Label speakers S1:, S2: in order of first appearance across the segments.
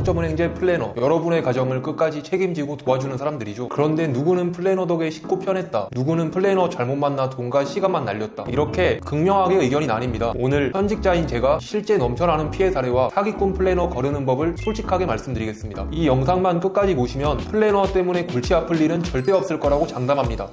S1: 학점은행제 플래너. 여러분의 가정을 끝까지 책임지고 도와주는 사람들이죠. 그런데 누구는 플래너 덕에 쉽고 편했다. 누구는 플래너 잘못 만나 돈과 시간만 날렸다. 이렇게 극명하게 의견이 나뉩니다. 오늘 현직자인 제가 실제 넘쳐나는 피해 사례와 사기꾼 플래너 거르는 법을 솔직하게 말씀드리겠습니다. 이 영상만 끝까지 보시면 플래너 때문에 골치 아플 일은 절대 없을 거라고 장담합니다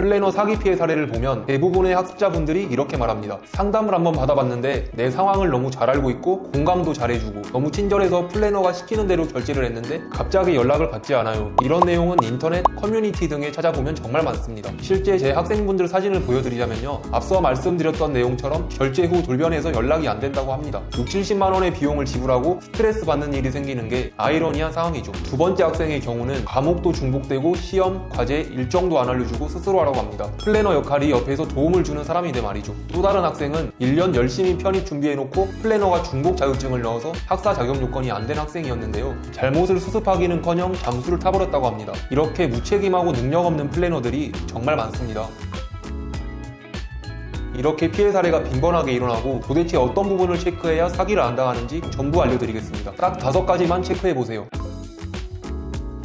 S1: 플래너 사기 피해 사례를 보면 대부분의 학습자분들이 이렇게 말합니다. 상담을 한번 받아봤는데 내 상황을 너무 잘 알고 있고 공감도 잘해주고 너무 친절해서 플래너가 시키는 대로 결제를 했는데 갑자기 연락을 받지 않아요. 이런 내용은 인터넷, 커뮤니티 등에 찾아보면 정말 많습니다. 실제 제 학생분들 사진을 보여드리자면요. 앞서 말씀드렸던 내용처럼 결제 후 돌변해서 연락이 안 된다고 합니다. 6, 70만 원의 비용을 지불하고 스트레스 받는 일이 생기는 게 아이러니한 상황이죠. 두 번째 학생의 경우는 과목도 중복되고 시험, 과제, 일정도 안 알려주고 스스로 하라고 합니다. 플래너 역할이 옆에서 도움을 주는 사람인데 말이죠. 또 다른 학생은 1년 열심히 편입 준비해놓고 플래너가 중복 자격증을 넣어서 학사 자격 요건이 안 된 학생이었는데요. 잘못을 수습하기는커녕 잠수를 타버렸다고 합니다. 이렇게 무책임하고 능력 없는 플래너들이 정말 많습니다. 이렇게 피해 사례가 빈번하게 일어나고 도대체 어떤 부분을 체크해야 사기를 안 당하는지 전부 알려드리겠습니다. 딱 다섯 가지만 체크해보세요.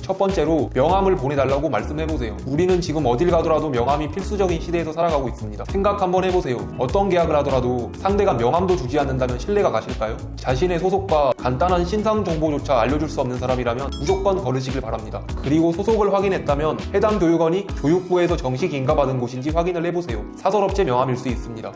S1: 첫 번째로 명함을 보내달라고 말씀해보세요. 우리는 지금 어딜 가더라도 명함이 필수적인 시대에서 살아가고 있습니다. 생각 한번 해보세요. 어떤 계약을 하더라도 상대가 명함도 주지 않는다면 신뢰가 가실까요? 자신의 소속과 간단한 신상 정보조차 알려줄 수 없는 사람이라면 무조건 거르시길 바랍니다. 그리고 소속을 확인했다면 해당 교육원이 교육부에서 정식 인가받은 곳인지 확인을 해보세요. 사설업체 명함일 수 있습니다.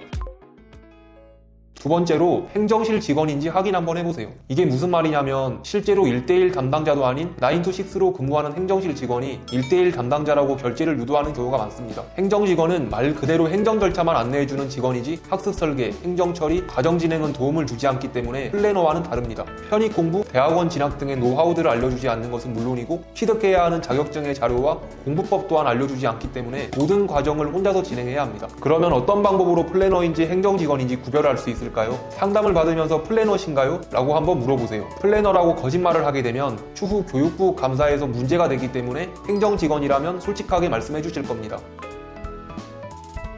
S1: 두 번째로 행정실 직원인지 확인 한번 해보세요. 이게 무슨 말이냐면 실제로 1대1 담당자도 아닌 9to6로 근무하는 행정실 직원이 1대1 담당자라고 결제를 유도하는 경우가 많습니다. 행정 직원은 말 그대로 행정 절차만 안내해주는 직원이지 학습 설계, 행정 처리, 과정 진행은 도움을 주지 않기 때문에 플래너와는 다릅니다. 편입 공부, 대학원 진학 등의 노하우들을 알려주지 않는 것은 물론이고 취득해야 하는 자격증의 자료와 공부법 또한 알려주지 않기 때문에 모든 과정을 혼자서 진행해야 합니다. 그러면 어떤 방법으로 플래너인지 행정 직원인지 구별할 수 있을까요? 상담을 받으면서 플래너신가요? 라고 한번 물어보세요. 플래너라고 거짓말을 하게 되면 추후 교육부 감사에서 문제가 되기 때문에 행정 직원이라면 솔직하게 말씀해 주실 겁니다.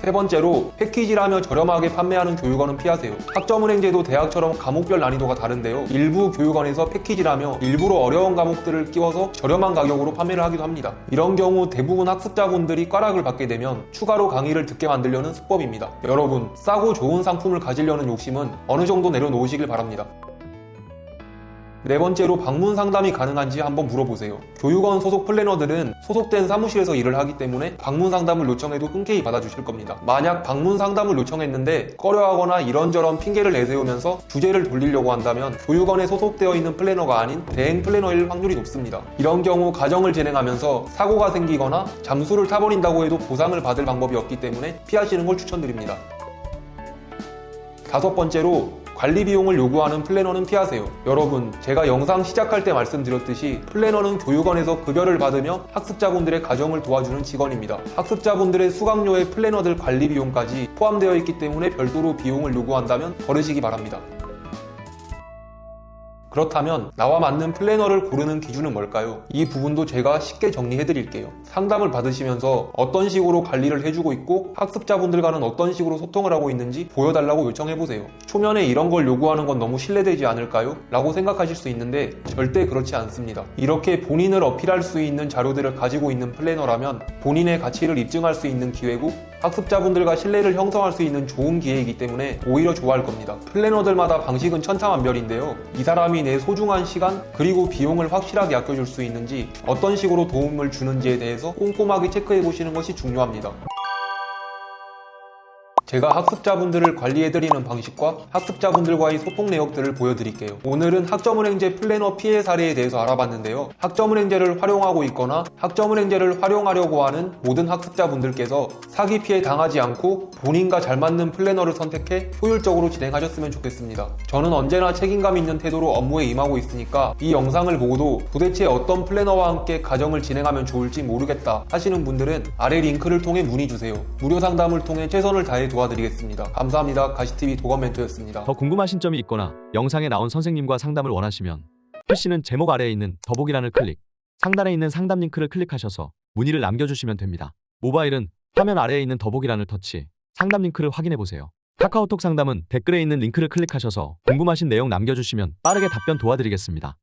S1: 세 번째로 패키지라며 저렴하게 판매하는 교육원은 피하세요. 학점은행제도 대학처럼 과목별 난이도가 다른데요. 일부 교육원에서 패키지라며 일부러 어려운 과목들을 끼워서 저렴한 가격으로 판매를 하기도 합니다. 이런 경우 대부분 학습자분들이 꽈락을 받게 되면 추가로 강의를 듣게 만들려는 수법입니다. 여러분, 싸고 좋은 상품을 가지려는 욕심은 어느 정도 내려놓으시길 바랍니다. 네 번째로 방문 상담이 가능한지 한번 물어보세요. 교육원 소속 플래너들은 소속된 사무실에서 일을 하기 때문에 방문 상담을 요청해도 흔쾌히 받아주실 겁니다. 만약 방문 상담을 요청했는데 꺼려하거나 이런저런 핑계를 내세우면서 주제를 돌리려고 한다면 교육원에 소속되어 있는 플래너가 아닌 대행 플래너일 확률이 높습니다. 이런 경우 가정을 진행하면서 사고가 생기거나 잠수를 타버린다고 해도 보상을 받을 방법이 없기 때문에 피하시는 걸 추천드립니다. 다섯 번째로 관리 비용을 요구하는 플래너는 피하세요. 여러분, 제가 영상 시작할 때 말씀드렸듯이 플래너는 교육원에서 급여를 받으며 학습자분들의 가정을 도와주는 직원입니다. 학습자분들의 수강료에 플래너들 관리 비용까지 포함되어 있기 때문에 별도로 비용을 요구한다면 거르시기 바랍니다. 그렇다면 나와 맞는 플래너를 고르는 기준은 뭘까요? 이 부분도 제가 쉽게 정리해 드릴게요. 상담을 받으시면서 어떤 식으로 관리를 해주고 있고 학습자분들과는 어떤 식으로 소통을 하고 있는지 보여달라고 요청해 보세요. 초면에 이런 걸 요구하는 건 너무 신뢰되지 않을까요? 라고 생각하실 수 있는데 절대 그렇지 않습니다. 이렇게 본인을 어필할 수 있는 자료들을 가지고 있는 플래너라면 본인의 가치를 입증할 수 있는 기회고 학습자분들과 신뢰를 형성할 수 있는 좋은 기회이기 때문에 오히려 좋아할 겁니다. 플래너들마다 방식은 천차만별인데요. 이 사람이 내 소중한 시간 그리고 비용을 확실하게 아껴줄 수 있는지 어떤 식으로 도움을 주는지에 대해서 꼼꼼하게 체크해 보시는 것이 중요합니다. 제가 학습자분들을 관리해드리는 방식과 학습자분들과의 소통 내역들을 보여드릴게요. 오늘은 학점은행제 플래너 피해 사례에 대해서 알아봤는데요. 학점은행제를 활용하고 있거나 학점은행제를 활용하려고 하는 모든 학습자분들께서 사기 피해 당하지 않고 본인과 잘 맞는 플래너를 선택해 효율적으로 진행하셨으면 좋겠습니다. 저는 언제나 책임감 있는 태도로 업무에 임하고 있으니까 이 영상을 보고도 도대체 어떤 플래너와 함께 가정을 진행하면 좋을지 모르겠다 하시는 분들은 아래 링크를 통해 문의 주세요. 무료 상담을 통해 최선을 다해 도와 드리겠습니다. 감사합니다. 가시TV 도건멘토였습니다.
S2: 더 궁금하신 점이 있거나 영상에 나온 선생님과 상담을 원하시면 글씨는 제목 아래에 있는 더보기란을 클릭, 상단에 있는 상담 링크를 클릭하셔서 문의를 남겨주시면 됩니다. 모바일은 화면 아래에 있는 더보기란을 터치, 상담 링크를 확인해 보세요. 카카오톡 상담은 댓글에 있는 링크를 클릭하셔서 궁금하신 내용 남겨주시면 빠르게 답변 도와드리겠습니다.